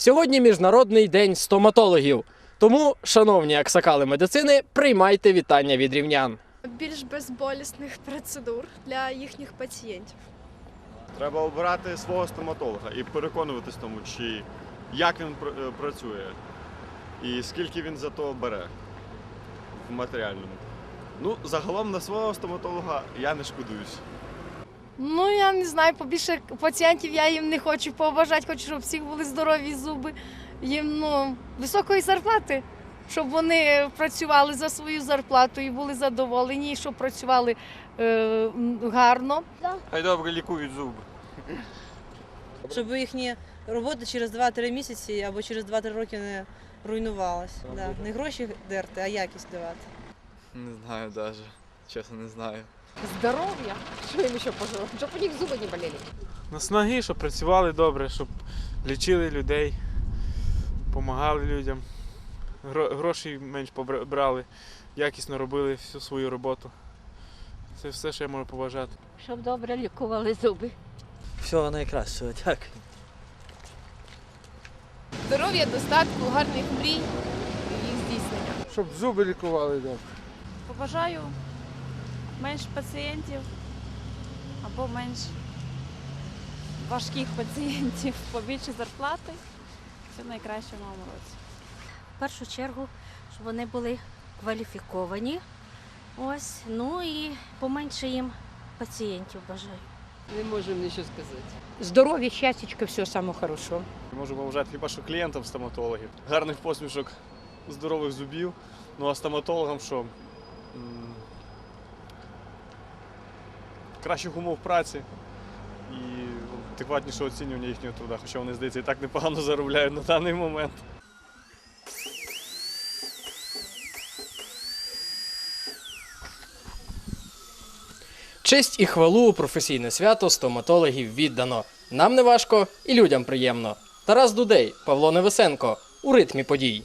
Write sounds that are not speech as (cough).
Сьогодні міжнародний день стоматологів. Тому, шановні аксакали медицини, приймайте вітання від рівнян. більш безболісних процедур для їхніх пацієнтів. Треба обирати свого стоматолога і переконуватись тому, чи як він е, працює і скільки він за то бере в матеріальному. Ну, загалом на свого стоматолога я не шкодуюсь. Ну, я не знаю, побільше пацієнтів я їм не хочу побажати, хочу, щоб всіх були здорові зуби, їм ну, високої зарплати, щоб вони працювали за свою зарплату і були задоволені, і щоб працювали е, гарно. Хай добре лікують зуби. щоб їхня робота через 2-3 місяці або через 2-3 роки не руйнувалась. Да. Не гроші дерти, а якість давати. Не знаю навіть. Чесно, не знаю. Здоров'я. Що їм ще пожелати? Щоб у них зуби не боліли. Наснаги, щоб працювали добре, щоб лічили людей, допомагали людям, гро- грошей менш побра- брали, якісно робили всю свою роботу. Це все, що я можу побажати. Щоб добре лікували зуби. Всього найкращого, дякую. Здоров'я, достатку, гарних мрій і їх здійснення. Щоб зуби лікували добре. Побажаю менш пацієнтів або менш важких пацієнтів, (laughs) побільше зарплати. Все найкраще в новому році. В першу чергу, щоб вони були кваліфіковані. Ось, ну і поменше їм пацієнтів бажаю. Не можемо нічого сказати. Здоров'я, щастячка, все саме хорошо. Можу побажати хіба що клієнтам стоматологів. Гарних посмішок, здорових зубів. Ну а стоматологам що? Кращих умов праці і адекватнішого оцінювання їхнього труда, хоча вони, здається, і так непогано (laughs) заробляють на даний момент. Честь і хвалу у професійне свято стоматологів віддано. Нам не важко і людям приємно. Тарас Дудей, Павло Невесенко у ритмі подій.